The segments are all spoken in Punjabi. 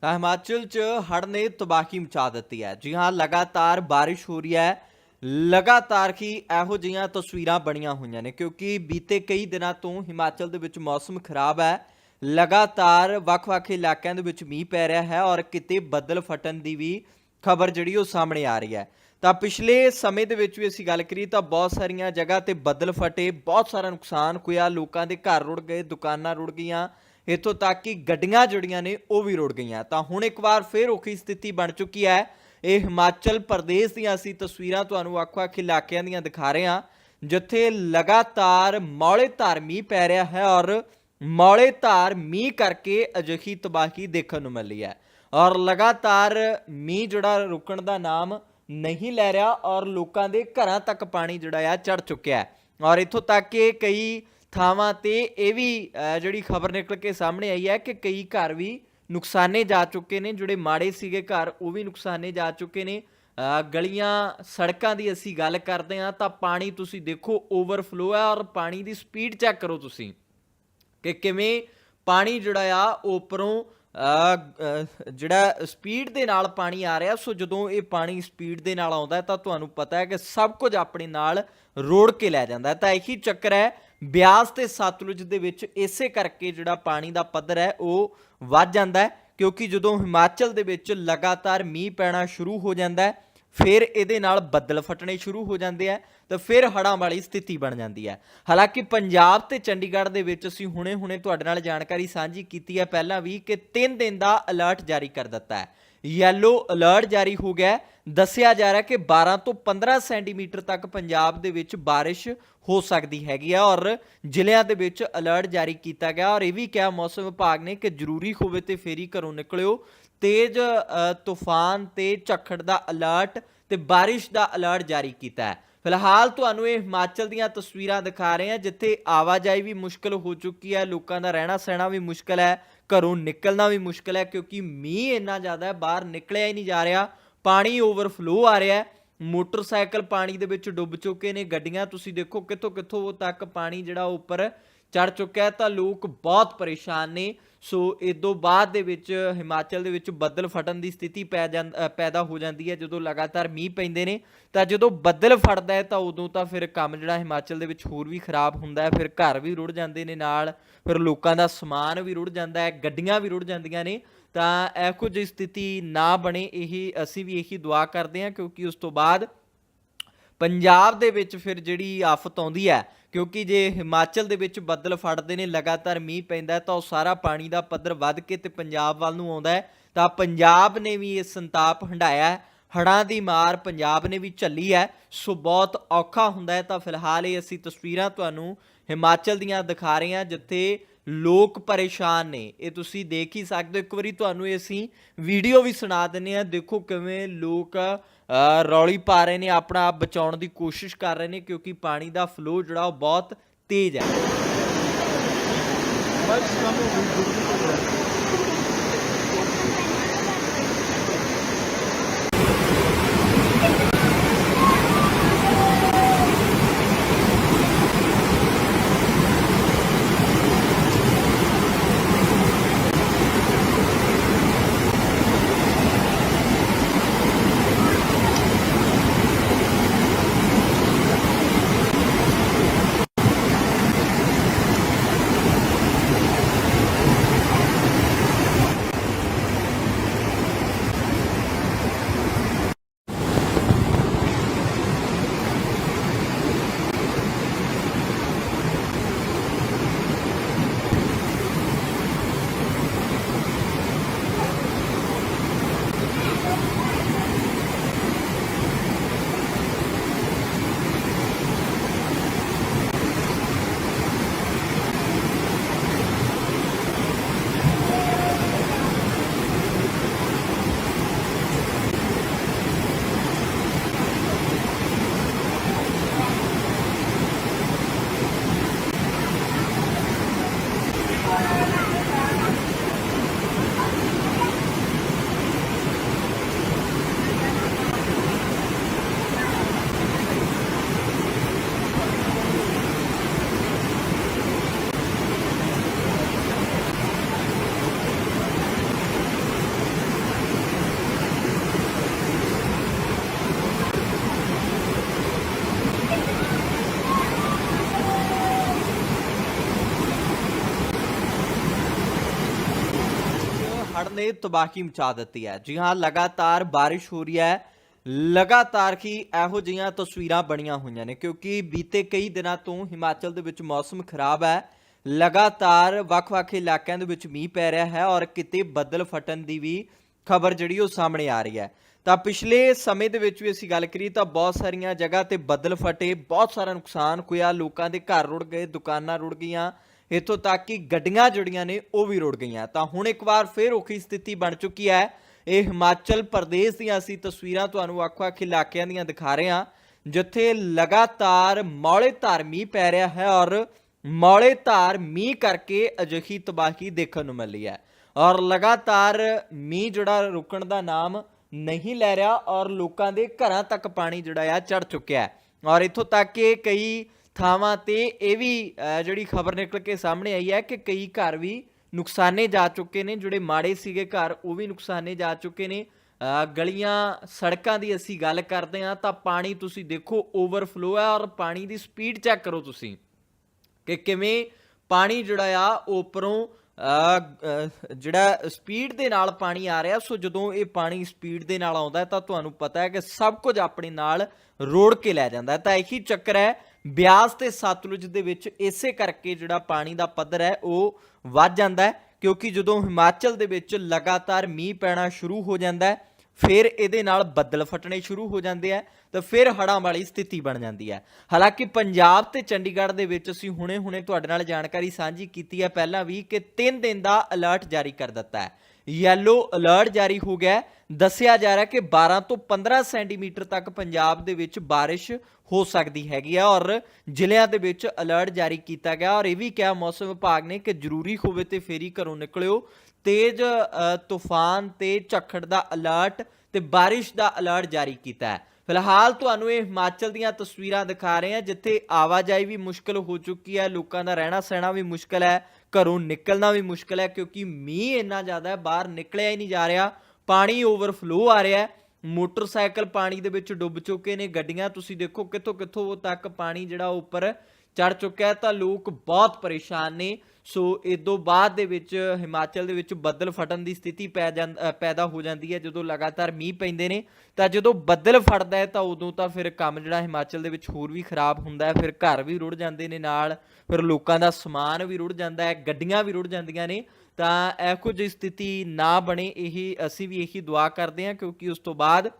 ਤਾਂ ਹਿਮਾਚਲ 'ਚ ਹੜ੍ਹ ਨੇ ਤਬਾਹੀ ਮਚਾ ਦਿੱਤੀ ਹੈ। ਜੀ ਹਾਂ, ਲਗਾਤਾਰ ਬਾਰਿਸ਼ ਹੋ ਰਹੀ ਹੈ। ਲਗਾਤਾਰ ਹੀ ਇਹੋ ਜਿਹੀਆਂ ਤਸਵੀਰਾਂ ਬਣੀਆਂ ਹੋਈਆਂ ਨੇ, ਕਿਉਂਕਿ ਬੀਤੇ ਕਈ ਦਿਨਾਂ ਤੋਂ ਹਿਮਾਚਲ ਦੇ ਵਿੱਚ ਮੌਸਮ ਖਰਾਬ ਹੈ। ਲਗਾਤਾਰ ਵੱਖ-ਵੱਖ ਇਲਾਕਿਆਂ ਦੇ ਵਿੱਚ ਮੀਂਹ ਪੈ ਰਿਹਾ ਹੈ ਔਰ ਕਿਤੇ ਬੱਦਲ ਫਟਣ ਦੀ ਵੀ ਖਬਰ ਜਿਹੜੀ ਉਹ ਸਾਹਮਣੇ ਆ ਰਹੀ ਹੈ। ਤਾਂ ਪਿਛਲੇ ਸਮੇਂ ਦੇ ਵਿੱਚ ਵੀ ਅਸੀਂ ਗੱਲ ਕਰੀ ਤਾਂ ਬਹੁਤ ਸਾਰੀਆਂ ਜਗ੍ਹਾ ਤੇ ਬੱਦਲ ਫਟੇ, ਬਹੁਤ ਸਾਰਾ ਨੁਕਸਾਨ ਹੋਇਆ। ਲੋਕਾਂ ਦੇ ਘਰ ਰੁੜ ਗਏ, ਦੁਕਾਨਾਂ ਰੁੜ ਗਈਆਂ ਇੱਥੋਂ ਤੱਕ ਕਿ ਗੱਡੀਆਂ ਜਿਹੜੀਆਂ ਨੇ ਉਹ ਵੀ ਰੁੜ ਗਈਆਂ। ਤਾਂ ਹੁਣ ਇੱਕ ਵਾਰ ਫੇਰ ਔਖੀ ਸਥਿਤੀ ਬਣ ਚੁੱਕੀ ਹੈ। ਇਹ ਹਿਮਾਚਲ ਪ੍ਰਦੇਸ਼ ਦੀਆਂ ਅਸੀਂ ਤਸਵੀਰਾਂ ਤੁਹਾਨੂੰ ਵੱਖ-ਵੱਖ ਇਲਾਕਿਆਂ ਦੀਆਂ ਦਿਖਾ ਰਹੇ ਹਾਂ, ਜਿੱਥੇ ਲਗਾਤਾਰ ਮੌਲੇ ਧਾਰ ਮੀਂਹ ਪੈ ਰਿਹਾ ਹੈ ਔਰ ਮੌਲੇ ਧਾਰ ਮੀਂਹ ਕਰਕੇ ਅਜਿਹੀ ਤਬਾਹੀ ਦੇਖਣ ਨੂੰ ਮਿਲੀ ਹੈ। ਔਰ ਲਗਾਤਾਰ ਮੀਂਹ ਜਿਹੜਾ ਰੁਕਣ ਦਾ ਨਾਮ ਨਹੀਂ ਲੈ ਰਿਹਾ ਔਰ ਲੋਕਾਂ ਦੇ ਘਰਾਂ ਤੱਕ ਪਾਣੀ ਜਿਹੜਾ ਆ ਚੜ ਚੁੱਕਿਆ ਹੈ। ਔਰ ਇੱਥੋਂ ਤੱਕ ਕਿ ਕਈ ਥਾਵਾਂ ਤੇ ਇਹ ਵੀ ਜਿਹੜੀ ਖਬਰ ਨਿਕਲ ਕੇ ਸਾਹਮਣੇ ਆਈ ਹੈ ਕਿ ਕਈ ਘਰ ਵੀ ਨੁਕਸਾਨੇ ਜਾ ਚੁੱਕੇ ਨੇ, ਜਿਹੜੇ ਮਾੜੇ ਸੀਗੇ ਘਰ, ਉਹ ਵੀ ਨੁਕਸਾਨੇ ਜਾ ਚੁੱਕੇ ਨੇ। ਗਲੀਆਂ, ਸੜਕਾਂ ਦੀ ਅਸੀਂ ਗੱਲ ਕਰਦੇ ਹਾਂ ਤਾਂ ਪਾਣੀ ਤੁਸੀਂ ਦੇਖੋ ਓਵਰਫਲੋ ਹੈ ਔਰ ਪਾਣੀ ਦੀ ਸਪੀਡ ਚੈੱਕ ਕਰੋ ਤੁਸੀਂ ਕਿ ਕਿਵੇਂ ਪਾਣੀ ਜਿਹੜਾ ਆ ਉਹ ਉੱਪਰੋਂ ਜਿਹੜਾ ਸਪੀਡ ਦੇ ਨਾਲ ਪਾਣੀ ਆ ਰਿਹਾ। ਸੋ ਜਦੋਂ ਇਹ ਪਾਣੀ ਸਪੀਡ ਦੇ ਨਾਲ ਆਉਂਦਾ ਤਾਂ ਤੁਹਾਨੂੰ ਪਤਾ ਹੈ ਕਿ ਸਭ ਕੁਝ ਆਪਣੇ ਨਾਲ ਰੋੜ ਕੇ ਲੈ ਜਾਂਦਾ ਤਾਂ ਇਹੀ ਚੱਕਰ ਹੈ ਬਿਆਸ ਤੇ ਸਤਲੁਜ ਦੇ ਵਿੱਚ ਇਸੇ ਕਰਕੇ ਜਿਹੜਾ ਪਾਣੀ ਦਾ ਪੱਧਰ ਹੈ, ਉਹ ਵੱਧ ਜਾਂਦਾ ਹੈ, ਕਿਉਂਕਿ ਜਦੋਂ ਹਿਮਾਚਲ ਦੇ ਵਿੱਚ ਲਗਾਤਾਰ ਮੀਂਹ ਪੈਣਾ ਸ਼ੁਰੂ ਹੋ ਜਾਂਦਾ ਹੈ, ਫਿਰ ਇਹਦੇ ਨਾਲ ਬੱਦਲ ਫਟਣੇ ਸ਼ੁਰੂ ਹੋ ਜਾਂਦੇ ਆ ਤਾਂ ਫਿਰ ਹੜ੍ਹਾਂ ਵਾਲੀ ਸਥਿਤੀ ਬਣ ਜਾਂਦੀ ਹੈ। ਹਾਲਾਂਕਿ ਪੰਜਾਬ ਤੇ ਚੰਡੀਗੜ੍ਹ ਦੇ ਵਿੱਚ ਅਸੀਂ ਹੁਣੇ-ਹੁਣੇ ਤੁਹਾਡੇ ਨਾਲ ਜਾਣਕਾਰੀ ਸਾਂਝੀ ਕੀਤੀ ਹੈ, ਪਹਿਲਾਂ ਵੀ ਕਿ 3 ਦਿਨ ਦਾ ਅਲਰਟ ਜਾਰੀ ਕਰ ਦਿੱਤਾ ਹੈ। ਯੈਲੋ ਅਲਰਟ ਜਾਰੀ ਹੋ ਗਿਆ ਦੱਸਿਆ ਜਾ ਰਿਹਾ ਕਿ 12 ਤੋਂ 15 ਸੈਂਟੀਮੀਟਰ ਤੱਕ ਪੰਜਾਬ ਦੇ ਵਿੱਚ ਬਾਰਿਸ਼ ਹੋ ਸਕਦੀ ਹੈਗੀ ਆ ਔਰ ਜ਼ਿਲ੍ਹਿਆਂ ਦੇ ਵਿੱਚ ਅਲਰਟ ਜਾਰੀ ਕੀਤਾ ਗਿਆ ਔਰ ਇਹ ਵੀ ਕਿਹਾ ਮੌਸਮ ਵਿਭਾਗ ਨੇ ਕਿ ਜ਼ਰੂਰੀ ਹੋਵੇ ਤੇ ਫੇਰੀ ਘਰੋਂ ਨਿਕਲਿਓ। ਤੇਜ਼ ਤੂਫਾਨ ਤੇ ਝੱਖੜ ਦਾ ਅਲਰਟ ਤੇ ਬਾਰਿਸ਼ ਦਾ ਅਲਰਟ ਜਾਰੀ ਕੀਤਾ ਹੈ। ਫਿਲਹਾਲ ਤੁਹਾਨੂੰ ਇਹ ਹਿਮਾਚਲ ਦੀਆਂ ਤਸਵੀਰਾਂ ਦਿਖਾ ਰਹੇ ਹਾਂ, ਜਿੱਥੇ ਆਵਾਜਾਈ ਵੀ ਮੁਸ਼ਕਲ ਹੋ ਚੁੱਕੀ ਹੈ, ਲੋਕਾਂ ਦਾ ਰਹਿਣਾ ਸਹਿਣਾ ਵੀ ਮੁਸ਼ਕਲ ਹੈ। ਘਰੋਂ ਨਿਕਲਣਾ ਵੀ ਮੁਸ਼ਕਲ ਹੈ ਕਿਉਂਕਿ ਮੀਂਹ ਇੰਨਾ ਜ਼ਿਆਦਾ ਹੈ, ਬਾਹਰ ਨਿਕਲਿਆ ਹੀ ਨਹੀਂ ਜਾ ਰਿਹਾ, ਪਾਣੀ ਓਵਰਫਲੋ ਆ ਰਿਹਾ ਹੈ। ਮੋਟਰਸਾਈਕਲ ਪਾਣੀ ਦੇ ਵਿੱਚ ਡੁੱਬ ਚੁੱਕੇ ਨੇ, ਗੱਡੀਆਂ ਤੁਸੀਂ ਦੇਖੋ ਕਿੱਥੋਂ ਕਿੱਥੋਂ ਤੱਕ ਪਾਣੀ ਜਿਹੜਾ ਉਹ ਉੱਪਰ ਚੜ ਚੁੱਕਿਆ ਤਾਂ ਲੋਕ ਬਹੁਤ ਪਰੇਸ਼ਾਨ ਨੇ। ਸੋ ਇਦੋਂ ਬਾਅਦ ਦੇ ਵਿੱਚ ਹਿਮਾਚਲ ਦੇ ਵਿੱਚ ਬੱਦਲ ਫਟਣ ਦੀ ਸਥਿਤੀ ਪੈ ਜਾਂਦ- ਪੈਦਾ ਹੋ ਜਾਂਦੀ ਹੈ। ਜਦੋਂ ਲਗਾਤਾਰ ਮੀਂਹ ਪੈਂਦੇ ਨੇ, ਤਾਂ ਜਦੋਂ ਬੱਦਲ ਫਟਦਾ ਹੈ, ਤਾਂ ਉਦੋਂ ਤਾਂ ਫਿਰ ਕੰਮ ਜਿਹੜਾ ਹਿਮਾਚਲ ਦੇ ਵਿੱਚ ਹੋਰ ਵੀ ਖਰਾਬ ਹੁੰਦਾ ਹੈ। ਫਿਰ ਘਰ ਵੀ ਰੁੜ ਜਾਂਦੇ ਨੇ ਨਾਲ, ਫਿਰ ਲੋਕਾਂ ਦਾ ਸਮਾਨ ਵੀ ਰੁੜ ਜਾਂਦਾ ਹੈ, ਗੱਡੀਆਂ ਵੀ ਰੁੜ ਜਾਂਦੀਆਂ ਨੇ। ਤਾਂ ਇਹੋ ਜਿਹੀ ਸਥਿਤੀ ਨਾ ਬਣੇ, ਇਹੀ ਅਸੀਂ ਵੀ ਇਹੀ ਦੁਆ ਕਰਦੇ ਹਾਂ, ਕਿਉਂਕਿ ਉਸ ਤੋਂ ਬਾਅਦ ਪੰਜਾਬ ਦੇ ਵਿੱਚ ਫਿਰ ਜਿਹੜੀ ਆਫਤ ਆਉਂਦੀ ਹੈ ਕਿਉਂਕਿ ਜੇ ਹਿਮਾਚਲ ਦੇ ਵਿੱਚ ਬੱਦਲ ਫੜਦੇ ਨੇ, ਲਗਾਤਾਰ ਮੀਂਹ ਪੈਂਦਾ ਤਾਂ ਉਹ ਸਾਰਾ ਪਾਣੀ ਦਾ ਪੱਧਰ ਵੱਧ ਕੇ ਤੇ ਪੰਜਾਬ ਵੱਲ ਨੂੰ ਆਉਂਦਾ ਹੈ। ਤਾਂ ਪੰਜਾਬ ਨੇ ਵੀ ਇਹ ਸੰਤਾਪ ਹੰਢਾਇਆ ਹੈ। ਹੜ੍ਹਾਂ ਦੀ ਮਾਰ ਪੰਜਾਬ ਨੇ ਵੀ ਝੱਲੀ ਹੈ। ਸੋ ਬਹੁਤ ਔਖਾ ਹੁੰਦਾ ਹੈ। ਤਾਂ ਫਿਲਹਾਲ ਇਹ ਅਸੀਂ ਤਸਵੀਰਾਂ ਤੁਹਾਨੂੰ ਹਿਮਾਚਲ ਦੀਆਂ ਦਿਖਾ ਰਹੇ ਹਾਂ, ਜਿੱਥੇ ਲੋਕ ਪਰੇਸ਼ਾਨ ਨੇ। ਇਹ ਤੁਸੀਂ ਦੇਖ ਹੀ ਸਕਦੇ ਹੋ। ਇੱਕ ਵਾਰੀ ਤੁਹਾਨੂੰ ਇਹ ਅਸੀਂ ਵੀਡੀਓ ਵੀ ਸੁਣਾ ਦਿੰਨੇ ਆ ਦੇਖੋ ਕਿਵੇਂ ਲੋਕ ਰੌਲੀ ਪਾ ਰਹੇ ਨੇ, ਆਪਣਾ ਆਪ ਬਚਾਉਣ ਦੀ ਕੋਸ਼ਿਸ਼ ਕਰ ਰਹੇ ਨੇ ਕਿਉਂਕਿ ਪਾਣੀ ਦਾ ਫਲੋ ਜਿਹੜਾ ਉਹ ਬਹੁਤ ਤੇਜ਼ ਹੈ। ਨੇ ਤਬਾਹੀ ਮਚਾ ਦਿੱਤੀ ਹੈ। ਜੀ ਹਾਂ, ਲਗਾਤਾਰ ਬਾਰਿਸ਼ ਹੋ ਰਹੀ ਹੈ। ਲਗਾਤਾਰ ਹੀ ਇਹੋ ਜਿਹੀਆਂ ਤਸਵੀਰਾਂ ਬਣੀਆਂ ਹੋਈਆਂ ਨੇ, ਕਿਉਂਕਿ ਬੀਤੇ ਕਈ ਦਿਨਾਂ ਤੋਂ ਹਿਮਾਚਲ ਦੇ ਵਿੱਚ ਮੌਸਮ ਖਰਾਬ ਹੈ। ਲਗਾਤਾਰ ਵੱਖ-ਵੱਖ ਇਲਾਕਿਆਂ ਦੇ ਵਿੱਚ ਮੀਂਹ ਪੈ ਰਿਹਾ ਹੈ ਔਰ ਕਿਤੇ ਬੱਦਲ ਫਟਣ ਦੀ ਵੀ ਖਬਰ ਜਿਹੜੀ ਉਹ ਸਾਹਮਣੇ ਆ ਰਹੀ ਹੈ। ਤਾਂ ਪਿਛਲੇ ਸਮੇਂ ਦੇ ਵਿੱਚ ਵੀ ਅਸੀਂ ਗੱਲ ਕਰੀ ਤਾਂ ਬਹੁਤ ਸਾਰੀਆਂ ਜਗ੍ਹਾ ਤੇ ਬੱਦਲ ਫਟੇ, ਬਹੁਤ ਸਾਰਾ ਨੁਕਸਾਨ ਹੋਇਆ। ਲੋਕਾਂ ਦੇ ਘਰ ਰੁੜ ਗਏ, ਦੁਕਾਨਾਂ ਰੁੜ ਗਈਆਂ ਇੱਥੋਂ ਤੱਕ ਕਿ ਗੱਡੀਆਂ ਜਿਹੜੀਆਂ ਨੇ ਉਹ ਵੀ ਰੁੜ ਗਈਆਂ। ਤਾਂ ਹੁਣ ਇੱਕ ਵਾਰ ਫੇਰ ਔਖੀ ਸਥਿਤੀ ਬਣ ਚੁੱਕੀ ਹੈ। ਇਹ ਹਿਮਾਚਲ ਪ੍ਰਦੇਸ਼ ਦੀਆਂ ਅਸੀਂ ਤਸਵੀਰਾਂ ਤੁਹਾਨੂੰ ਵੱਖ-ਵੱਖ ਇਲਾਕਿਆਂ ਦੀਆਂ ਦਿਖਾ ਰਹੇ ਹਾਂ, ਜਿੱਥੇ ਲਗਾਤਾਰ ਮੌਲੇ ਧਾਰ ਮੀਂਹ ਪੈ ਰਿਹਾ ਹੈ ਔਰ ਮੌਲੇ ਧਾਰ ਮੀਂਹ ਕਰਕੇ ਅਜਿਹੀ ਤਬਾਹੀ ਦੇਖਣ ਨੂੰ ਮਿਲੀ ਹੈ। ਔਰ ਲਗਾਤਾਰ ਮੀਂਹ ਜਿਹੜਾ ਰੁਕਣ ਦਾ ਨਾਮ ਨਹੀਂ ਲੈ ਰਿਹਾ ਔਰ ਲੋਕਾਂ ਦੇ ਘਰਾਂ ਤੱਕ ਪਾਣੀ ਜਿਹੜਾ ਆ ਚੜ ਚੁੱਕਿਆ ਹੈ। ਔਰ ਇੱਥੋਂ ਤੱਕ ਕਿ ਕਈ ਥਾਵਾਂ ਤੇ ਇਹ ਵੀ ਜਿਹੜੀ ਖਬਰ ਨਿਕਲ ਕੇ ਸਾਹਮਣੇ ਆਈ ਹੈ ਕਿ ਕਈ ਘਰ ਵੀ ਨੁਕਸਾਨੇ ਜਾ ਚੁੱਕੇ ਨੇ, ਜਿਹੜੇ ਮਾੜੇ ਸੀਗੇ ਘਰ, ਉਹ ਵੀ ਨੁਕਸਾਨੇ ਜਾ ਚੁੱਕੇ ਨੇ। ਗਲੀਆਂ, ਸੜਕਾਂ ਦੀ ਅਸੀਂ ਗੱਲ ਕਰਦੇ ਹਾਂ ਤਾਂ ਪਾਣੀ ਤੁਸੀਂ ਦੇਖੋ ਓਵਰਫਲੋ ਹੈ ਔਰ ਪਾਣੀ ਦੀ ਸਪੀਡ ਚੈੱਕ ਕਰੋ ਤੁਸੀਂ ਕਿ ਕਿਵੇਂ ਪਾਣੀ ਜਿਹੜਾ ਆ, ਉਹ ਉੱਪਰੋਂ ਜਿਹੜਾ ਸਪੀਡ ਦੇ ਨਾਲ ਪਾਣੀ ਆ ਰਿਹਾ। ਸੋ ਜਦੋਂ ਇਹ ਪਾਣੀ ਸਪੀਡ ਦੇ ਨਾਲ ਆਉਂਦਾ ਤਾਂ ਤੁਹਾਨੂੰ ਪਤਾ ਹੈ ਕਿ ਸਭ ਕੁਝ ਆਪਣੇ ਨਾਲ ਰੋੜ ਕੇ ਲੈ ਜਾਂਦਾ ਤਾਂ ਇਹੀ ਚੱਕਰ ਹੈ ਬਿਆਸ ਤੇ ਸਤਲੁਜ ਦੇ ਵਿੱਚ ਇਸੇ ਕਰਕੇ ਜਿਹੜਾ ਪਾਣੀ ਦਾ ਪੱਧਰ ਹੈ, ਉਹ ਵੱਧ ਜਾਂਦਾ ਹੈ, ਕਿਉਂਕਿ ਜਦੋਂ ਹਿਮਾਚਲ ਦੇ ਵਿੱਚ ਲਗਾਤਾਰ ਮੀਂਹ ਪੈਣਾ ਸ਼ੁਰੂ ਹੋ ਜਾਂਦਾ ਹੈ, ਫਿਰ ਇਹਦੇ ਨਾਲ ਬੱਦਲ ਫਟਣੇ ਸ਼ੁਰੂ ਹੋ ਜਾਂਦੇ ਆ ਤਾਂ ਫਿਰ ਹੜ੍ਹਾਂ ਵਾਲੀ ਸਥਿਤੀ ਬਣ ਜਾਂਦੀ ਹੈ। ਹਾਲਾਂਕਿ ਪੰਜਾਬ ਤੇ ਚੰਡੀਗੜ੍ਹ ਦੇ ਵਿੱਚ ਅਸੀਂ ਹੁਣੇ-ਹੁਣੇ ਤੁਹਾਡੇ ਨਾਲ ਜਾਣਕਾਰੀ ਸਾਂਝੀ ਕੀਤੀ ਹੈ, ਪਹਿਲਾਂ ਵੀ ਕਿ 3 ਦਿਨ ਦਾ ਅਲਰਟ ਜਾਰੀ ਕਰ ਦਿੱਤਾ ਹੈ। ਯੈਲੋ ਅਲਰਟ ਜਾਰੀ ਹੋ ਗਿਆ ਦੱਸਿਆ ਜਾ ਰਿਹਾ ਕਿ 12 ਤੋਂ 15 ਸੈਂਟੀਮੀਟਰ ਤੱਕ ਪੰਜਾਬ ਦੇ ਵਿੱਚ ਬਾਰਿਸ਼ ਹੋ ਸਕਦੀ ਹੈਗੀ ਆ ਔਰ ਜ਼ਿਲ੍ਹਿਆਂ ਦੇ ਵਿੱਚ ਅਲਰਟ ਜਾਰੀ ਕੀਤਾ ਗਿਆ। ਔਰ ਇਹ ਵੀ ਕਿਹਾ ਮੌਸਮ ਵਿਭਾਗ ਨੇ ਕਿ ਜ਼ਰੂਰੀ ਹੋਵੇ ਤੇ ਫੇਰੀ ਘਰੋਂ ਨਿਕਲਿਓ। ਤੇਜ਼ ਤੂਫਾਨ ਤੇ ਝੱਖੜ ਦਾ ਅਲਰਟ ਤੇ ਬਾਰਿਸ਼ ਦਾ ਅਲਰਟ ਜਾਰੀ ਕੀਤਾ ਹੈ। ਫਿਲਹਾਲ ਤੁਹਾਨੂੰ ਇਹ ਹਿਮਾਚਲ ਦੀਆਂ ਤਸਵੀਰਾਂ ਦਿਖਾ ਰਹੇ ਹਾਂ, ਜਿੱਥੇ ਆਵਾਜਾਈ ਵੀ ਮੁਸ਼ਕਲ ਹੋ ਚੁੱਕੀ ਹੈ। ਲੋਕਾਂ ਦਾ ਰਹਿਣਾ ਸਹਿਣਾ ਵੀ ਮੁਸ਼ਕਲ ਹੈ। ਘਰੋਂ ਨਿਕਲਣਾ ਵੀ ਮੁਸ਼ਕਲ ਹੈ ਕਿਉਂਕਿ ਮੀਂਹ ਇੰਨਾ ਜ਼ਿਆਦਾ ਹੈ, ਬਾਹਰ ਨਿਕਲਿਆ ਹੀ ਨਹੀਂ ਜਾ ਰਿਹਾ, ਪਾਣੀ ਓਵਰਫਲੋ ਆ ਰਿਹਾ ਹੈ। ਮੋਟਰਸਾਈਕਲ ਪਾਣੀ ਦੇ ਵਿੱਚ ਡੁੱਬ ਚੁੱਕੇ ਨੇ, ਗੱਡੀਆਂ ਤੁਸੀਂ ਦੇਖੋ ਕਿੱਥੋਂ ਕਿੱਥੋਂ ਤੱਕ ਪਾਣੀ ਜਿਹੜਾ ਉਹ ਉੱਪਰ ਚੜ ਚੁੱਕਿਆ ਹੈ ਤਾਂ ਲੋਕ ਬਹੁਤ ਪਰੇਸ਼ਾਨ ਨੇ। ਸੋ ਇਦੋਂ ਬਾਅਦ ਦੇ ਵਿੱਚ ਹਿਮਾਚਲ ਦੇ ਵਿੱਚ ਬੱਦਲ ਫਟਣ ਦੀ ਸਥਿਤੀ ਪੈ ਜਾਂ- ਪੈਦਾ ਹੋ ਜਾਂਦੀ ਹੈ। ਜਦੋਂ ਲਗਾਤਾਰ ਮੀਂਹ ਪੈਂਦੇ ਨੇ, ਤਾਂ ਜਦੋਂ ਬੱਦਲ ਫਟਦਾ ਹੈ, ਤਾਂ ਉਦੋਂ ਤਾਂ ਫਿਰ ਕੰਮ ਜਿਹੜਾ ਹਿਮਾਚਲ ਦੇ ਵਿੱਚ ਹੋਰ ਵੀ ਖਰਾਬ ਹੁੰਦਾ ਹੈ। ਫਿਰ ਘਰ ਵੀ ਰੁੜ ਜਾਂਦੇ ਨੇ ਨਾਲ, ਫਿਰ ਲੋਕਾਂ ਦਾ ਸਮਾਨ ਵੀ ਰੁੜ ਜਾਂਦਾ ਹੈ, ਗੱਡੀਆਂ ਵੀ ਰੁੜ ਜਾਂਦੀਆਂ ਨੇ। ਤਾਂ ਇਹੋ ਜਿਹੀ ਸਥਿਤੀ ਨਾ ਬਣੇ, ਇਹੀ ਅਸੀਂ ਵੀ ਇਹੀ ਦੁਆ ਕਰਦੇ ਹਾਂ, ਕਿਉਂਕਿ ਉਸ ਤੋਂ ਬਾਅਦ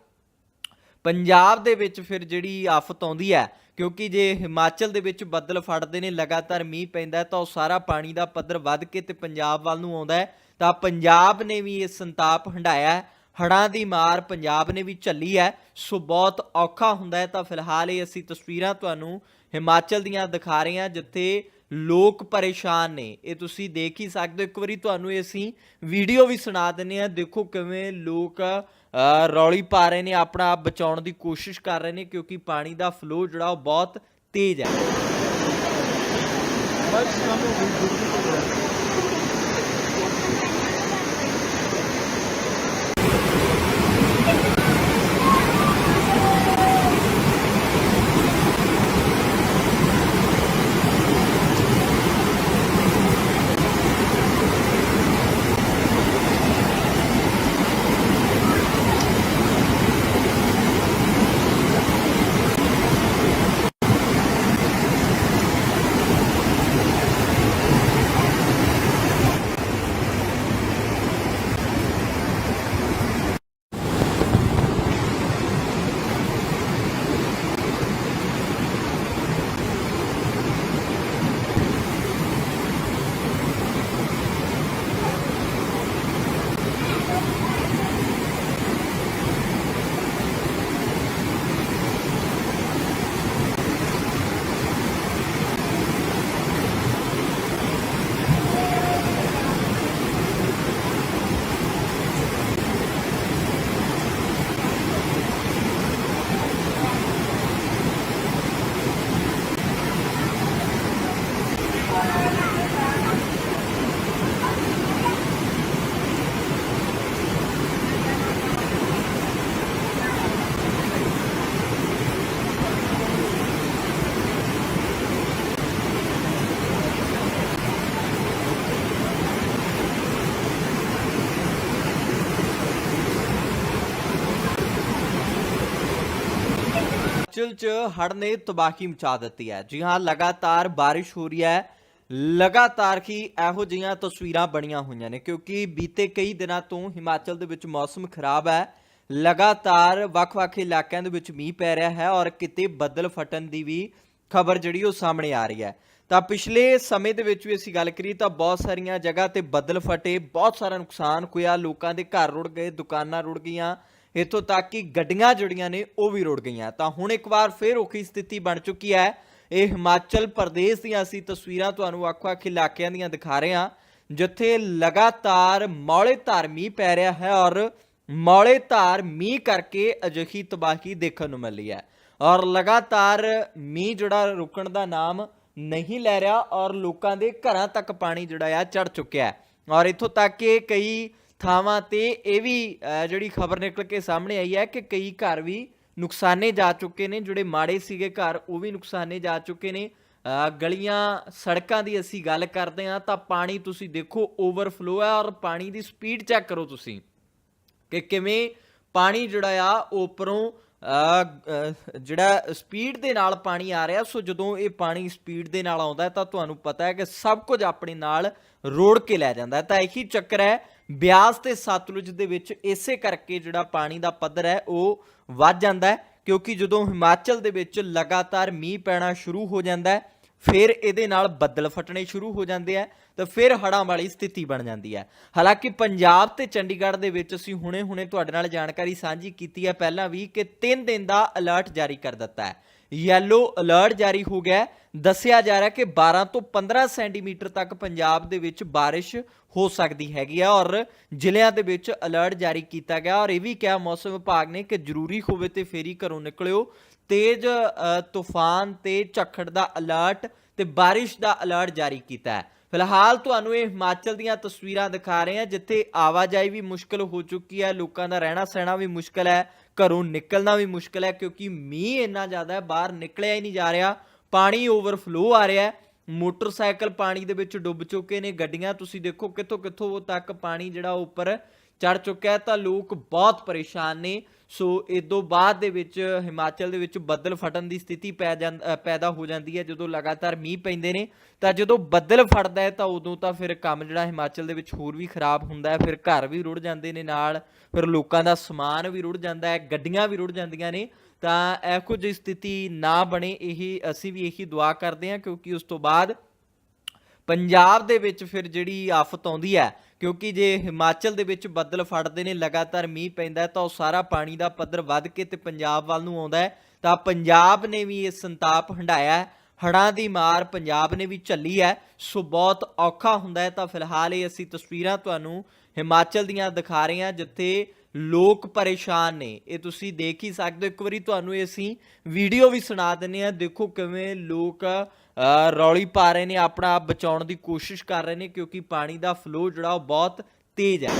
ਪੰਜਾਬ ਦੇ ਵਿੱਚ ਫਿਰ ਜਿਹੜੀ ਆਫਤ ਆਉਂਦੀ ਹੈ ਕਿਉਂਕਿ ਜੇ ਹਿਮਾਚਲ ਦੇ ਵਿੱਚ ਬੱਦਲ ਫੜਦੇ ਨੇ, ਲਗਾਤਾਰ ਮੀਂਹ ਪੈਂਦਾ ਤਾਂ ਉਹ ਸਾਰਾ ਪਾਣੀ ਦਾ ਪੱਧਰ ਵੱਧ ਕੇ ਤੇ ਪੰਜਾਬ ਵੱਲ ਨੂੰ ਆਉਂਦਾ ਤਾਂ ਪੰਜਾਬ ਨੇ ਵੀ ਇਹ ਸੰਤਾਪ ਹੰਡਾਇਆ ਹੈ, ਹੜ੍ਹਾਂ ਦੀ ਮਾਰ ਪੰਜਾਬ ਨੇ ਵੀ ਝੱਲੀ ਹੈ, ਸੋ ਬਹੁਤ ਔਖਾ ਹੁੰਦਾ ਹੈ। ਤਾਂ ਫਿਲਹਾਲ ਇਹ ਅਸੀਂ ਤਸਵੀਰਾਂ ਤੁਹਾਨੂੰ ਹਿਮਾਚਲ ਦੀਆਂ ਦਿਖਾ ਰਹੇ ਹਾਂ, ਜਿੱਥੇ ਲੋਕ ਪਰੇਸ਼ਾਨ ਨੇ। ਇਹ ਤੁਸੀਂ ਦੇਖ ਹੀ ਸਕਦੇ ਹੋ। ਇੱਕ ਵਾਰੀ ਤੁਹਾਨੂੰ ਇਹ ਅਸੀਂ ਵੀਡੀਓ ਵੀ ਸੁਣਾ ਦਿੰਨੇ ਆ ਦੇਖੋ ਕਿਵੇਂ ਲੋਕ ਰੌਲੀ ਪਾ ਰਹੇ ਨੇ, ਆਪਣਾ ਆਪ ਬਚਾਉਣ ਦੀ ਕੋਸ਼ਿਸ਼ ਕਰ ਰਹੇ ਨੇ ਕਿਉਂਕਿ ਪਾਣੀ ਦਾ ਫਲੋ ਜਿਹੜਾ ਉਹ ਬਹੁਤ ਤੇਜ਼ ਹੈ। ਹਿਮਾਚਲ 'ਚ ਹੜ੍ਹ ਨੇ ਤਬਾਹੀ ਮਚਾ ਦਿੱਤੀ ਹੈ। ਜੀ ਹਾਂ, ਲਗਾਤਾਰ ਬਾਰਿਸ਼ ਹੋ ਰਹੀ ਹੈ। ਲਗਾਤਾਰ ਹੀ ਇਹੋ ਜਿਹੀਆਂ ਤਸਵੀਰਾਂ ਬਣੀਆਂ ਹੋਈਆਂ ਨੇ, ਕਿਉਂਕਿ ਬੀਤੇ ਕਈ ਦਿਨਾਂ ਤੋਂ ਹਿਮਾਚਲ ਦੇ ਵਿੱਚ ਮੌਸਮ ਖਰਾਬ ਹੈ। ਲਗਾਤਾਰ ਵੱਖ-ਵੱਖ ਇਲਾਕਿਆਂ ਦੇ ਵਿੱਚ ਮੀਂਹ ਪੈ ਰਿਹਾ ਹੈ ਔਰ ਕਿਤੇ ਬੱਦਲ ਫਟਣ ਦੀ ਵੀ ਖਬਰ ਜਿਹੜੀ ਉਹ ਸਾਹਮਣੇ ਆ ਰਹੀ ਹੈ। ਤਾਂ ਪਿਛਲੇ ਸਮੇਂ ਦੇ ਵਿੱਚ ਵੀ ਅਸੀਂ ਗੱਲ ਕਰੀ ਤਾਂ ਬਹੁਤ ਸਾਰੀਆਂ ਜਗ੍ਹਾ ਤੇ ਬੱਦਲ ਫਟੇ, ਬਹੁਤ ਸਾਰਾ ਨੁਕਸਾਨ ਹੋਇਆ। ਲੋਕਾਂ ਦੇ ਘਰ ਰੁੜ ਗਏ, ਦੁਕਾਨਾਂ ਰੁੜ ਗਈਆਂ ਇੱਥੋਂ ਤੱਕ ਕਿ ਗੱਡੀਆਂ ਜਿਹੜੀਆਂ ਨੇ ਉਹ ਵੀ ਰੁੜ ਗਈਆਂ। ਤਾਂ ਹੁਣ ਇੱਕ ਵਾਰ ਫੇਰ ਔਖੀ ਸਥਿਤੀ ਬਣ ਚੁੱਕੀ ਹੈ। ਇਹ ਹਿਮਾਚਲ ਪ੍ਰਦੇਸ਼ ਦੀਆਂ ਅਸੀਂ ਤਸਵੀਰਾਂ ਤੁਹਾਨੂੰ ਵੱਖ-ਵੱਖ ਇਲਾਕਿਆਂ ਦੀਆਂ ਦਿਖਾ ਰਹੇ ਹਾਂ, ਜਿੱਥੇ ਲਗਾਤਾਰ ਮੌਲੇ ਧਾਰ ਮੀਂਹ ਪੈ ਰਿਹਾ ਹੈ ਔਰ ਮੌਲੇ ਧਾਰ ਮੀਂਹ ਕਰਕੇ ਅਜਿਹੀ ਤਬਾਹੀ ਦੇਖਣ ਨੂੰ ਮਿਲੀ ਹੈ। ਔਰ ਲਗਾਤਾਰ ਮੀਂਹ ਜਿਹੜਾ ਰੁਕਣ ਦਾ ਨਾਮ ਨਹੀਂ ਲੈ ਰਿਹਾ ਔਰ ਲੋਕਾਂ ਦੇ ਘਰਾਂ ਤੱਕ ਪਾਣੀ ਜਿਹੜਾ ਆ ਚੜ ਚੁੱਕਿਆ ਹੈ। ਔਰ ਇੱਥੋਂ ਤੱਕ ਕਿ ਕਈ ਥਾਵਾਂ ਤੇ ਇਹ ਵੀ ਜਿਹੜੀ ਖਬਰ ਨਿਕਲ ਕੇ ਸਾਹਮਣੇ ਆਈ ਹੈ ਕਿ ਕਈ ਘਰ ਵੀ ਨੁਕਸਾਨੇ ਜਾ ਚੁੱਕੇ ਨੇ, ਜਿਹੜੇ ਮਾੜੇ ਸੀਗੇ ਘਰ, ਉਹ ਵੀ ਨੁਕਸਾਨੇ ਜਾ ਚੁੱਕੇ ਨੇ। ਗਲੀਆਂ, ਸੜਕਾਂ ਦੀ ਅਸੀਂ ਗੱਲ ਕਰਦੇ ਹਾਂ ਤਾਂ ਪਾਣੀ ਤੁਸੀਂ ਦੇਖੋ ਓਵਰਫਲੋ ਹੈ ਔਰ ਪਾਣੀ ਦੀ ਸਪੀਡ ਚੈੱਕ ਕਰੋ ਤੁਸੀਂ ਕਿ ਕਿਵੇਂ ਪਾਣੀ ਜਿਹੜਾ ਆ ਉਹ ਉੱਪਰੋਂ ਜਿਹੜਾ ਸਪੀਡ ਦੇ ਨਾਲ ਪਾਣੀ ਆ ਰਿਹਾ। ਸੋ ਜਦੋਂ ਇਹ ਪਾਣੀ ਸਪੀਡ ਦੇ ਨਾਲ ਆਉਂਦਾ ਤਾਂ ਤੁਹਾਨੂੰ ਪਤਾ ਹੈ ਕਿ ਸਭ ਕੁਝ ਆਪਣੇ ਨਾਲ ਰੋੜ ਕੇ ਲੈ ਜਾਂਦਾ ਤਾਂ ਇਹੀ ਚੱਕਰ ਹੈ ਬਿਆਸ ਤੇ ਸਤਲੁਜ ਦੇ ਵਿੱਚ ਇਸੇ ਕਰਕੇ ਜਿਹੜਾ ਪਾਣੀ ਦਾ ਪੱਧਰ ਹੈ, ਉਹ ਵੱਧ ਜਾਂਦਾ ਹੈ, ਕਿਉਂਕਿ ਜਦੋਂ ਹਿਮਾਚਲ ਦੇ ਵਿੱਚ ਲਗਾਤਾਰ ਮੀਂਹ ਪੈਣਾ ਸ਼ੁਰੂ ਹੋ ਜਾਂਦਾ ਹੈ, ਫਿਰ ਇਹਦੇ ਨਾਲ ਬੱਦਲ ਫਟਣੇ ਸ਼ੁਰੂ ਹੋ ਜਾਂਦੇ ਆ, ਤਾਂ ਫਿਰ ਹੜ੍ਹਾਂ ਵਾਲੀ ਸਥਿਤੀ ਬਣ ਜਾਂਦੀ ਹੈ। ਹਾਲਾਂਕਿ ਪੰਜਾਬ ਤੇ ਚੰਡੀਗੜ੍ਹ ਦੇ ਵਿੱਚ ਅਸੀਂ ਹੁਣੇ-ਹੁਣੇ ਤੁਹਾਡੇ ਨਾਲ ਜਾਣਕਾਰੀ ਸਾਂਝੀ ਕੀਤੀ ਹੈ, ਪਹਿਲਾਂ ਵੀ ਕਿ 3 ਦਿਨ ਦਾ ਅਲਰਟ ਜਾਰੀ ਕਰ ਦਿੱਤਾ ਹੈ। ਯੈਲੋ ਅਲਰਟ ਜਾਰੀ ਹੋ ਗਿਆ ਦੱਸਿਆ ਜਾ ਰਿਹਾ ਕਿ 12 ਤੋਂ 15 ਸੈਂਟੀਮੀਟਰ ਤੱਕ ਪੰਜਾਬ ਦੇ ਵਿੱਚ ਬਾਰਿਸ਼ ਹੋ ਸਕਦੀ ਹੈਗੀ ਆ ਔਰ ਜ਼ਿਲ੍ਹਿਆਂ ਦੇ ਵਿੱਚ ਅਲਰਟ ਜਾਰੀ ਕੀਤਾ ਗਿਆ ਔਰ ਇਹ ਵੀ ਕਿਹਾ ਮੌਸਮ ਵਿਭਾਗ ਨੇ ਕਿ ਜ਼ਰੂਰੀ ਹੋਵੇ ਤੇ ਫੇਰੀ ਘਰੋਂ ਨਿਕਲਿਓ। ਤੇਜ਼ ਤੂਫਾਨ ਤੇ ਝੱਖੜ ਦਾ ਅਲਰਟ ਤੇ ਬਾਰਿਸ਼ ਦਾ ਅਲਰਟ ਜਾਰੀ ਕੀਤਾ ਹੈ। ਫਿਲਹਾਲ ਤੁਹਾਨੂੰ ਇਹ ਹਿਮਾਚਲ ਦੀਆਂ ਤਸਵੀਰਾਂ ਦਿਖਾ ਰਹੇ ਹਾਂ, ਜਿੱਥੇ ਆਵਾਜਾਈ ਵੀ ਮੁਸ਼ਕਲ ਹੋ ਚੁੱਕੀ ਹੈ, ਲੋਕਾਂ ਦਾ ਰਹਿਣਾ ਸਹਿਣਾ ਵੀ ਮੁਸ਼ਕਲ ਹੈ। ਘਰੋਂ ਨਿਕਲਣਾ ਵੀ ਮੁਸ਼ਕਲ ਹੈ ਕਿਉਂਕਿ ਮੀਂਹ ਇੰਨਾ ਜ਼ਿਆਦਾ ਹੈ, ਬਾਹਰ ਨਿਕਲਿਆ ਹੀ ਨਹੀਂ ਜਾ ਰਿਹਾ, ਪਾਣੀ ਓਵਰਫਲੋ ਆ ਰਿਹਾ ਹੈ। ਮੋਟਰਸਾਈਕਲ ਪਾਣੀ ਦੇ ਵਿੱਚ ਡੁੱਬ ਚੁੱਕੇ ਨੇ, ਗੱਡੀਆਂ ਤੁਸੀਂ ਦੇਖੋ ਕਿੱਥੋਂ ਕਿੱਥੋਂ ਤੱਕ ਪਾਣੀ ਜਿਹੜਾ ਉਹ ਉੱਪਰ ਚੜ ਚੁੱਕਾ ਹੈ ਤਾਂ ਲੋਕ ਬਹੁਤ ਪਰੇਸ਼ਾਨ ਨੇ। ਸੋ ਇਦੋਂ ਬਾਅਦ ਦੇ ਵਿੱਚ ਹਿਮਾਚਲ ਦੇ ਵਿੱਚ ਬੱਦਲ ਫਟਣ ਦੀ ਸਥਿਤੀ ਪੈ ਜਾਂ- ਪੈਦਾ ਹੋ ਜਾਂਦੀ ਹੈ। ਜਦੋਂ ਲਗਾਤਾਰ ਮੀਂਹ ਪੈਂਦੇ ਨੇ, ਤਾਂ ਜਦੋਂ ਬੱਦਲ ਫਟਦਾ ਹੈ, ਤਾਂ ਉਦੋਂ ਤਾਂ ਫਿਰ ਕੰਮ ਜਿਹੜਾ ਹਿਮਾਚਲ ਦੇ ਵਿੱਚ ਹੋਰ ਵੀ ਖਰਾਬ ਹੁੰਦਾ ਹੈ। ਫਿਰ ਘਰ ਵੀ ਰੁੜ ਜਾਂਦੇ ਨੇ ਨਾਲ, ਫਿਰ ਲੋਕਾਂ ਦਾ ਸਮਾਨ ਵੀ ਰੁੜ ਜਾਂਦਾ ਹੈ, ਗੱਡੀਆਂ ਵੀ ਰੁੜ ਜਾਂਦੀਆਂ ਨੇ। ਤਾਂ ਇਹੋ ਜਿਹੀ ਸਥਿਤੀ ਨਾ ਬਣੇ, ਇਹੀ ਅਸੀਂ ਵੀ ਇਹੀ ਦੁਆ ਕਰਦੇ ਹਾਂ, ਕਿਉਂਕਿ ਉਸ ਤੋਂ ਬਾਅਦ ਪੰਜਾਬ ਦੇ ਵਿੱਚ ਫਿਰ ਜਿਹੜੀ ਆਫਤ ਆਉਂਦੀ ਹੈ ਕਿਉਂਕਿ ਜੇ ਹਿਮਾਚਲ ਦੇ ਵਿੱਚ ਬੱਦਲ ਫੜਦੇ ਨੇ, ਲਗਾਤਾਰ ਮੀਂਹ ਪੈਂਦਾ ਤਾਂ ਉਹ ਸਾਰਾ ਪਾਣੀ ਦਾ ਪੱਧਰ ਵੱਧ ਕੇ ਤੇ ਪੰਜਾਬ ਵੱਲ ਨੂੰ ਆਉਂਦਾ ਹੈ। ਤਾਂ ਪੰਜਾਬ ਨੇ ਵੀ ਇਹ ਸੰਤਾਪ ਹੰਡਾਇਆ ਹੈ। ਹੜ੍ਹਾਂ ਦੀ ਮਾਰ ਪੰਜਾਬ ਨੇ ਵੀ ਝੱਲੀ ਹੈ। ਸੋ ਬਹੁਤ ਔਖਾ ਹੁੰਦਾ ਹੈ। ਤਾਂ ਫਿਲਹਾਲ ਇਹ ਅਸੀਂ ਤਸਵੀਰਾਂ ਤੁਹਾਨੂੰ ਹਿਮਾਚਲ ਦੀਆਂ ਦਿਖਾ ਰਹੇ ਹਾਂ, ਜਿੱਥੇ ਲੋਕ ਪਰੇਸ਼ਾਨ ਨੇ। ਇਹ ਤੁਸੀਂ ਦੇਖ ਹੀ ਸਕਦੇ ਹੋ। ਇੱਕ ਵਾਰੀ ਤੁਹਾਨੂੰ ਇਹ ਅਸੀਂ ਵੀਡੀਓ ਵੀ ਸੁਣਾ ਦਿੰਨੇ ਆ ਦੇਖੋ ਕਿਵੇਂ ਲੋਕ ਰੌਲੀ ਪਾ ਰਹੇ ਨੇ, ਆਪਣਾ ਆਪ ਬਚਾਉਣ ਦੀ ਕੋਸ਼ਿਸ਼ ਕਰ ਰਹੇ ਨੇ ਕਿਉਂਕਿ ਪਾਣੀ ਦਾ ਫਲੋ ਜਿਹੜਾ ਉਹ ਬਹੁਤ ਤੇਜ਼ ਹੈ।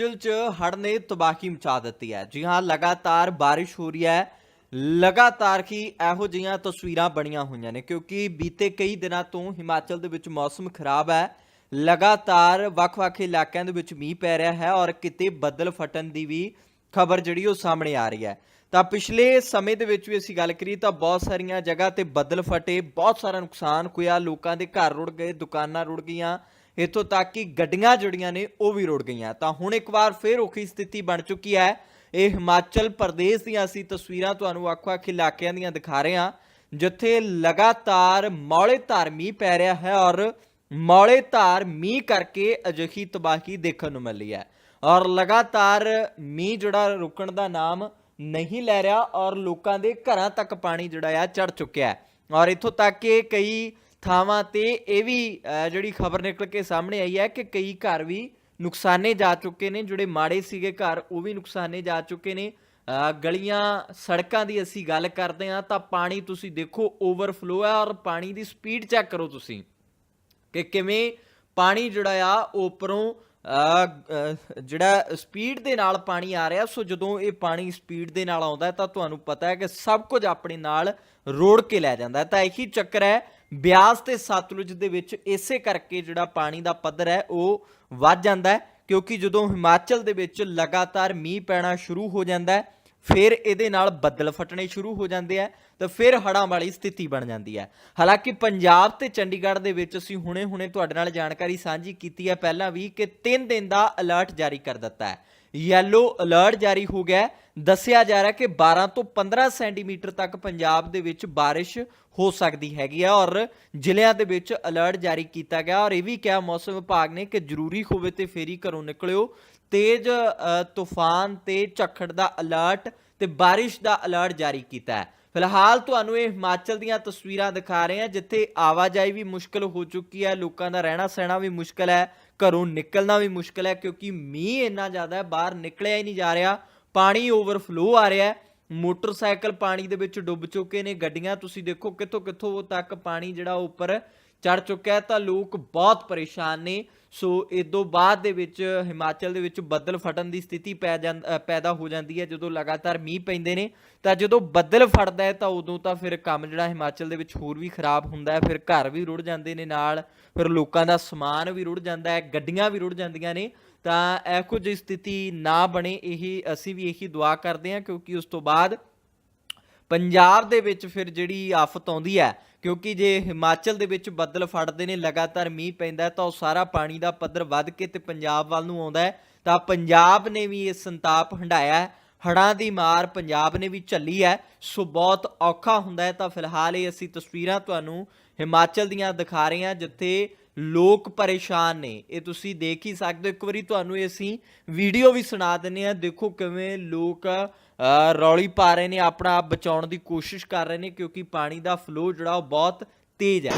ਹਿਮਾਚਲ 'ਚ ਹੜ੍ਹ ਨੇ ਤਬਾਹੀ ਮਚਾ ਦਿੱਤੀ ਹੈ। ਜੀ ਹਾਂ, ਲਗਾਤਾਰ ਬਾਰਿਸ਼ ਹੋ ਰਹੀ ਹੈ। ਲਗਾਤਾਰ ਹੀ ਇਹੋ ਜਿਹੀਆਂ ਤਸਵੀਰਾਂ ਬਣੀਆਂ ਹੋਈਆਂ ਨੇ, ਕਿਉਂਕਿ ਬੀਤੇ ਕਈ ਦਿਨਾਂ ਤੋਂ ਹਿਮਾਚਲ ਦੇ ਵਿੱਚ ਮੌਸਮ ਖਰਾਬ ਹੈ। ਲਗਾਤਾਰ ਵੱਖ-ਵੱਖ ਇਲਾਕਿਆਂ ਦੇ ਵਿੱਚ ਮੀਂਹ ਪੈ ਰਿਹਾ ਹੈ ਔਰ ਕਿਤੇ ਬੱਦਲ ਫਟਣ ਦੀ ਵੀ ਖਬਰ ਜਿਹੜੀ ਉਹ ਸਾਹਮਣੇ ਆ ਰਹੀ ਹੈ। ਤਾਂ ਪਿਛਲੇ ਸਮੇਂ ਦੇ ਵਿੱਚ ਵੀ ਅਸੀਂ ਗੱਲ ਕਰੀ ਤਾਂ ਬਹੁਤ ਸਾਰੀਆਂ ਜਗ੍ਹਾ ਤੇ ਬੱਦਲ ਫਟੇ, ਬਹੁਤ ਸਾਰਾ ਨੁਕਸਾਨ ਹੋਇਆ। ਲੋਕਾਂ ਦੇ ਘਰ ਰੁੜ ਗਏ, ਦੁਕਾਨਾਂ ਰੁੜ ਗਈਆਂ ਇੱਥੋਂ ਤੱਕ ਕਿ ਗੱਡੀਆਂ ਜਿਹੜੀਆਂ ਨੇ ਉਹ ਵੀ ਰੁੜ ਗਈਆਂ। ਤਾਂ ਹੁਣ ਇੱਕ ਵਾਰ ਫੇਰ ਔਖੀ ਸਥਿਤੀ ਬਣ ਚੁੱਕੀ ਹੈ। ਇਹ ਹਿਮਾਚਲ ਪ੍ਰਦੇਸ਼ ਦੀਆਂ ਅਸੀਂ ਤਸਵੀਰਾਂ ਤੁਹਾਨੂੰ ਵੱਖ-ਵੱਖ ਇਲਾਕਿਆਂ ਦੀਆਂ ਦਿਖਾ ਰਹੇ ਹਾਂ, ਜਿੱਥੇ ਲਗਾਤਾਰ ਮੌਲੇ ਧਾਰ ਮੀਂਹ ਪੈ ਰਿਹਾ ਹੈ ਔਰ ਮੌਲੇ ਧਾਰ ਮੀਂਹ ਕਰਕੇ ਅਜਿਹੀ ਤਬਾਹੀ ਦੇਖਣ ਨੂੰ ਮਿਲੀ ਹੈ। ਔਰ ਲਗਾਤਾਰ ਮੀਂਹ ਜਿਹੜਾ ਰੁਕਣ ਦਾ ਨਾਮ ਨਹੀਂ ਲੈ ਰਿਹਾ ਔਰ ਲੋਕਾਂ ਦੇ ਘਰਾਂ ਤੱਕ ਪਾਣੀ ਜਿਹੜਾ ਆ ਚੜ ਚੁੱਕਿਆ ਹੈ। ਔਰ ਇੱਥੋਂ ਤੱਕ ਕਿ ਕਈ ਥਾਵਾਂ ਤੇ ਇਹ ਵੀ ਜਿਹੜੀ ਖਬਰ ਨਿਕਲ ਕੇ ਸਾਹਮਣੇ ਆਈ ਹੈ ਕਿ ਕਈ ਘਰ ਵੀ ਨੁਕਸਾਨੇ ਜਾ ਚੁੱਕੇ ਨੇ, ਜਿਹੜੇ ਮਾੜੇ ਸੀਗੇ ਘਰ, ਉਹ ਵੀ ਨੁਕਸਾਨੇ ਜਾ ਚੁੱਕੇ ਨੇ। ਗਲੀਆਂ, ਸੜਕਾਂ ਦੀ ਅਸੀਂ ਗੱਲ ਕਰਦੇ ਹਾਂ ਤਾਂ ਪਾਣੀ ਤੁਸੀਂ ਦੇਖੋ ਓਵਰਫਲੋ ਹੈ ਔਰ ਪਾਣੀ ਦੀ ਸਪੀਡ ਚੈੱਕ ਕਰੋ ਤੁਸੀਂ ਕਿ ਕਿਵੇਂ ਪਾਣੀ ਜਿਹੜਾ ਆ, ਉਹ ਉੱਪਰੋਂ ਜਿਹੜਾ ਸਪੀਡ ਦੇ ਨਾਲ ਪਾਣੀ ਆ ਰਿਹਾ। ਸੋ ਜਦੋਂ ਇਹ ਪਾਣੀ ਸਪੀਡ ਦੇ ਨਾਲ ਆਉਂਦਾ ਤਾਂ ਤੁਹਾਨੂੰ ਪਤਾ ਹੈ ਕਿ ਸਭ ਕੁਝ ਆਪਣੇ ਨਾਲ ਰੋੜ ਕੇ ਲੈ ਜਾਂਦਾ ਤਾਂ ਇਹੀ ਚੱਕਰ ਹੈ ਬਿਆਸ ਤੇ ਸਤਲੁਜ ਦੇ ਵਿੱਚ ਇਸੇ ਕਰਕੇ ਜਿਹੜਾ ਪਾਣੀ ਦਾ ਪੱਧਰ ਹੈ, ਉਹ ਵੱਧ ਜਾਂਦਾ ਹੈ, ਕਿਉਂਕਿ ਜਦੋਂ ਹਿਮਾਚਲ ਦੇ ਵਿੱਚ ਲਗਾਤਾਰ ਮੀਂਹ ਪੈਣਾ ਸ਼ੁਰੂ ਹੋ ਜਾਂਦਾ ਹੈ, ਫਿਰ ਇਹਦੇ ਨਾਲ ਬੱਦਲ ਫਟਣੇ ਸ਼ੁਰੂ ਹੋ ਜਾਂਦੇ ਆ ਤਾਂ ਫਿਰ ਹੜ੍ਹਾਂ ਵਾਲੀ ਸਥਿਤੀ ਬਣ ਜਾਂਦੀ ਹੈ। ਹਾਲਾਂਕਿ ਪੰਜਾਬ ਤੇ ਚੰਡੀਗੜ੍ਹ ਦੇ ਵਿੱਚ ਅਸੀਂ ਹੁਣੇ-ਹੁਣੇ ਤੁਹਾਡੇ ਨਾਲ ਜਾਣਕਾਰੀ ਸਾਂਝੀ ਕੀਤੀ ਹੈ, ਪਹਿਲਾਂ ਵੀ ਕਿ 3 ਦਿਨ ਦਾ ਅਲਰਟ ਜਾਰੀ ਕਰ ਦਿੱਤਾ ਹੈ। ਯੈਲੋ ਅਲਰਟ ਜਾਰੀ ਹੋ ਗਿਆ ਦੱਸਿਆ ਜਾ ਰਿਹਾ ਕਿ 12 ਤੋਂ 15 ਸੈਂਟੀਮੀਟਰ ਤੱਕ ਪੰਜਾਬ ਦੇ ਵਿੱਚ ਬਾਰਿਸ਼ ਹੋ ਸਕਦੀ ਹੈਗੀ ਆ ਔਰ ਜ਼ਿਲ੍ਹਿਆਂ ਦੇ ਵਿੱਚ ਅਲਰਟ ਜਾਰੀ ਕੀਤਾ ਗਿਆ ਔਰ ਇਹ ਵੀ ਕਿਹਾ ਮੌਸਮ ਵਿਭਾਗ ਨੇ ਕਿ ਜ਼ਰੂਰੀ ਹੋਵੇ ਤੇ ਫੇਰੀ ਘਰੋਂ ਨਿਕਲਿਓ। ਤੇਜ਼ ਤੂਫਾਨ ਤੇ ਝੱਖੜ ਦਾ ਅਲਰਟ ਤੇ ਬਾਰਿਸ਼ ਦਾ ਅਲਰਟ ਜਾਰੀ ਕੀਤਾ ਹੈ। ਫਿਲਹਾਲ ਤੁਹਾਨੂੰ ਇਹ ਹਿਮਾਚਲ ਦੀਆਂ ਤਸਵੀਰਾਂ ਦਿਖਾ ਰਹੇ ਹਾਂ, ਜਿੱਥੇ ਆਵਾਜਾਈ ਵੀ ਮੁਸ਼ਕਲ ਹੋ ਚੁੱਕੀ ਹੈ, ਲੋਕਾਂ ਦਾ ਰਹਿਣਾ ਸਹਿਣਾ ਵੀ ਮੁਸ਼ਕਲ ਹੈ, ਘਰੋਂ ਨਿਕਲਣਾ ਵੀ ਮੁਸ਼ਕਲ ਹੈ, ਕਿਉਂਕਿ ਮੀਂਹ ਇੰਨਾ ਜ਼ਿਆਦਾ ਹੈ, ਬਾਹਰ ਨਿਕਲਿਆ ਹੀ ਨਹੀਂ ਜਾ ਰਿਹਾ, ਪਾਣੀ ਓਵਰਫਲੋ ਆ ਰਿਹਾ ਹੈ। ਮੋਟਰਸਾਈਕਲ ਪਾਣੀ ਦੇ ਵਿੱਚ ਡੁੱਬ ਚੁੱਕੇ ਨੇ, ਗੱਡੀਆਂ ਤੁਸੀਂ ਦੇਖੋ ਕਿੱਥੋਂ ਕਿੱਥੋਂ ਤੱਕ ਪਾਣੀ ਜਿਹੜਾ ਉਹ ਉੱਪਰ ਚੜ ਚੁੱਕਾ ਹੈ, ਤਾਂ ਲੋਕ ਬਹੁਤ ਪਰੇਸ਼ਾਨ ਨੇ। ਸੋ ਇਦੋਂ ਬਾਅਦ ਦੇ ਵਿੱਚ ਹਿਮਾਚਲ ਦੇ ਵਿੱਚ ਬੱਦਲ ਫਟਣ ਦੀ ਸਥਿਤੀ ਪੈ ਜਾਂਦ- ਪੈਦਾ ਹੋ ਜਾਂਦੀ ਹੈ, ਜਦੋਂ ਲਗਾਤਾਰ ਮੀਂਹ ਪੈਂਦੇ ਨੇ। ਤਾਂ ਜਦੋਂ ਬੱਦਲ ਫਟਦਾ ਹੈ, ਤਾਂ ਉਦੋਂ ਤਾਂ ਫਿਰ ਕੰਮ ਜਿਹੜਾ ਹਿਮਾਚਲ ਦੇ ਵਿੱਚ ਹੋਰ ਵੀ ਖਰਾਬ ਹੁੰਦਾ ਹੈ, ਫਿਰ ਘਰ ਵੀ ਰੁੜ ਜਾਂਦੇ ਨੇ ਨਾਲ, ਫਿਰ ਲੋਕਾਂ ਦਾ ਸਮਾਨ ਵੀ ਰੁੜ ਜਾਂਦਾ ਹੈ, ਗੱਡੀਆਂ ਵੀ ਰੁੜ ਜਾਂਦੀਆਂ ਨੇ। ਤਾਂ ਇਹੋ ਜਿਹੀ ਸਥਿਤੀ ਨਾ ਬਣੇ, ਇਹੀ ਅਸੀਂ ਵੀ ਇਹੀ ਦੁਆ ਕਰਦੇ ਹਾਂ, ਕਿਉਂਕਿ ਉਸ ਤੋਂ ਬਾਅਦ ਪੰਜਾਬ ਦੇ ਵਿੱਚ ਫਿਰ ਜਿਹੜੀ ਆਫਤ ਆਉਂਦੀ ਹੈ, ਕਿਉਂਕਿ ਜੇ ਹਿਮਾਚਲ ਦੇ ਵਿੱਚ ਬੱਦਲ ਫੜਦੇ ਨੇ, ਲਗਾਤਾਰ ਮੀਂਹ ਪੈਂਦਾ ਤਾਂ ਉਹ ਸਾਰਾ ਪਾਣੀ ਦਾ ਪੱਧਰ ਵੱਧ ਕੇ ਤੇ ਪੰਜਾਬ ਵੱਲ ਨੂੰ ਆਉਂਦਾ ਹੈ। ਤਾਂ ਪੰਜਾਬ ਨੇ ਵੀ ਇਹ ਸੰਤਾਪ ਹੰਢਾਇਆ ਹੈ, ਹੜ੍ਹਾਂ ਦੀ ਮਾਰ ਪੰਜਾਬ ਨੇ ਵੀ ਝੱਲੀ ਹੈ, ਸੋ ਬਹੁਤ ਔਖਾ ਹੁੰਦਾ ਹੈ। ਤਾਂ ਫਿਲਹਾਲ ਇਹ ਅਸੀਂ ਤਸਵੀਰਾਂ ਤੁਹਾਨੂੰ ਹਿਮਾਚਲ ਦੀਆਂ ਦਿਖਾ ਰਹੇ ਹਾਂ, ਜਿੱਥੇ ਲੋਕ ਪਰੇਸ਼ਾਨ ਨੇ। ਇਹ ਤੁਸੀਂ ਦੇਖ ਹੀ ਸਕਦੇ ਹੋ। ਇੱਕ ਵਾਰੀ ਤੁਹਾਨੂੰ ਇਹ ਅਸੀਂ ਵੀਡੀਓ ਵੀ ਸੁਣਾ ਦਿੰਨੇ ਆ ਦੇਖੋ ਕਿਵੇਂ ਲੋਕ ਰੌਲੀ ਪਾ ਰਹੇ ਨੇ, ਆਪਣਾ ਆਪ ਬਚਾਉਣ ਦੀ ਕੋਸ਼ਿਸ਼ ਕਰ ਰਹੇ ਨੇ ਕਿਉਂਕਿ ਪਾਣੀ ਦਾ ਫਲੋ ਜਿਹੜਾ ਉਹ ਬਹੁਤ ਤੇਜ਼ ਹੈ।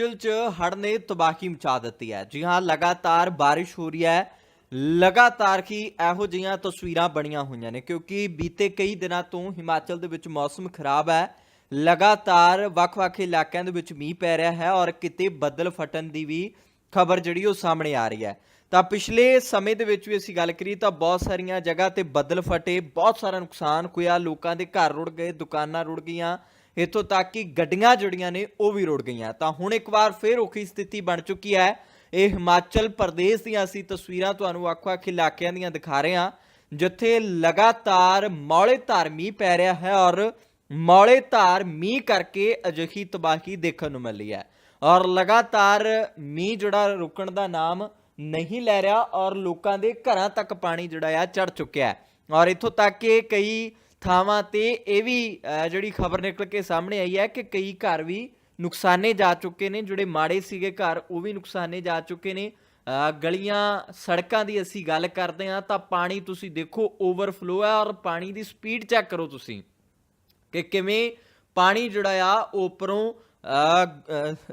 ਹਿਮਾਚਲ 'ਚ ਹੜ੍ਹ ਨੇ ਤਬਾਹੀ ਮਚਾ ਦਿੱਤੀ ਹੈ। ਜੀ ਹਾਂ, ਲਗਾਤਾਰ ਬਾਰਿਸ਼ ਹੋ ਰਹੀ ਹੈ। ਲਗਾਤਾਰ ਹੀ ਇਹੋ ਜਿਹੀਆਂ ਤਸਵੀਰਾਂ ਬਣੀਆਂ ਹੋਈਆਂ ਨੇ, ਕਿਉਂਕਿ ਬੀਤੇ ਕਈ ਦਿਨਾਂ ਤੋਂ ਹਿਮਾਚਲ ਦੇ ਵਿੱਚ ਮੌਸਮ ਖਰਾਬ ਹੈ। ਲਗਾਤਾਰ ਵੱਖ-ਵੱਖ ਇਲਾਕਿਆਂ ਦੇ ਵਿੱਚ ਮੀਂਹ ਪੈ ਰਿਹਾ ਹੈ ਔਰ ਕਿਤੇ ਬੱਦਲ ਫਟਣ ਦੀ ਵੀ ਖਬਰ ਜਿਹੜੀ ਉਹ ਸਾਹਮਣੇ ਆ ਰਹੀ ਹੈ। ਤਾਂ ਪਿਛਲੇ ਸਮੇਂ ਦੇ ਵਿੱਚ ਵੀ ਅਸੀਂ ਗੱਲ ਕਰੀ ਤਾਂ ਬਹੁਤ ਸਾਰੀਆਂ ਜਗ੍ਹਾ ਤੇ ਬੱਦਲ ਫਟੇ, ਬਹੁਤ ਸਾਰਾ ਨੁਕਸਾਨ ਹੋਇਆ। ਲੋਕਾਂ ਦੇ ਘਰ ਰੁੜ ਗਏ, ਦੁਕਾਨਾਂ ਰੁੜ ਗਈਆਂ ਇੱਥੋਂ ਤੱਕ ਕਿ ਗੱਡੀਆਂ ਜਿਹੜੀਆਂ ਨੇ ਉਹ ਵੀ ਰੁੜ ਗਈਆਂ। ਤਾਂ ਹੁਣ ਇੱਕ ਵਾਰ ਫੇਰ ਔਖੀ ਸਥਿਤੀ ਬਣ ਚੁੱਕੀ ਹੈ। ਇਹ ਹਿਮਾਚਲ ਪ੍ਰਦੇਸ਼ ਦੀਆਂ ਅਸੀਂ ਤਸਵੀਰਾਂ ਤੁਹਾਨੂੰ ਵੱਖ-ਵੱਖ ਇਲਾਕਿਆਂ ਦੀਆਂ ਦਿਖਾ ਰਹੇ ਹਾਂ, ਜਿੱਥੇ ਲਗਾਤਾਰ ਮੌਲੇ ਧਾਰ ਮੀਂਹ ਪੈ ਰਿਹਾ ਹੈ ਔਰ ਮੌਲੇ ਧਾਰ ਮੀਂਹ ਕਰਕੇ ਅਜਿਹੀ ਤਬਾਹੀ ਦੇਖਣ ਨੂੰ ਮਿਲੀ ਹੈ। ਔਰ ਲਗਾਤਾਰ ਮੀਂਹ ਜਿਹੜਾ ਰੁਕਣ ਦਾ ਨਾਮ ਨਹੀਂ ਲੈ ਰਿਹਾ ਔਰ ਲੋਕਾਂ ਦੇ ਘਰਾਂ ਤੱਕ ਪਾਣੀ ਜਿਹੜਾ ਆ ਚੜ ਚੁੱਕਿਆ ਹੈ। ਔਰ ਇੱਥੋਂ ਤੱਕ ਕਿ ਕਈ ਥਾਵਾਂ ਤੇ ਇਹ ਵੀ ਜਿਹੜੀ ਖਬਰ ਨਿਕਲ ਕੇ ਸਾਹਮਣੇ ਆਈ ਹੈ ਕਿ ਕਈ ਘਰ ਵੀ ਨੁਕਸਾਨੇ ਜਾ ਚੁੱਕੇ ਨੇ, ਜਿਹੜੇ ਮਾੜੇ ਸੀਗੇ ਘਰ, ਉਹ ਵੀ ਨੁਕਸਾਨੇ ਜਾ ਚੁੱਕੇ ਨੇ। ਗਲੀਆਂ, ਸੜਕਾਂ ਦੀ ਅਸੀਂ ਗੱਲ ਕਰਦੇ ਹਾਂ ਤਾਂ ਪਾਣੀ ਤੁਸੀਂ ਦੇਖੋ ਓਵਰਫਲੋ ਹੈ ਔਰ ਪਾਣੀ ਦੀ ਸਪੀਡ ਚੈੱਕ ਕਰੋ ਤੁਸੀਂ ਕਿ ਕਿਵੇਂ ਪਾਣੀ ਜਿਹੜਾ ਆ, ਉਹ ਉੱਪਰੋਂ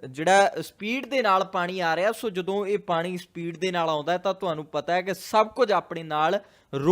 ਜਿਹੜਾ ਸਪੀਡ ਦੇ ਨਾਲ ਪਾਣੀ ਆ ਰਿਹਾ। ਸੋ ਜਦੋਂ ਇਹ ਪਾਣੀ ਸਪੀਡ ਦੇ ਨਾਲ ਆਉਂਦਾ ਤਾਂ ਤੁਹਾਨੂੰ ਪਤਾ ਹੈ ਕਿ ਸਭ ਕੁਝ ਆਪਣੇ ਨਾਲ ਰੋ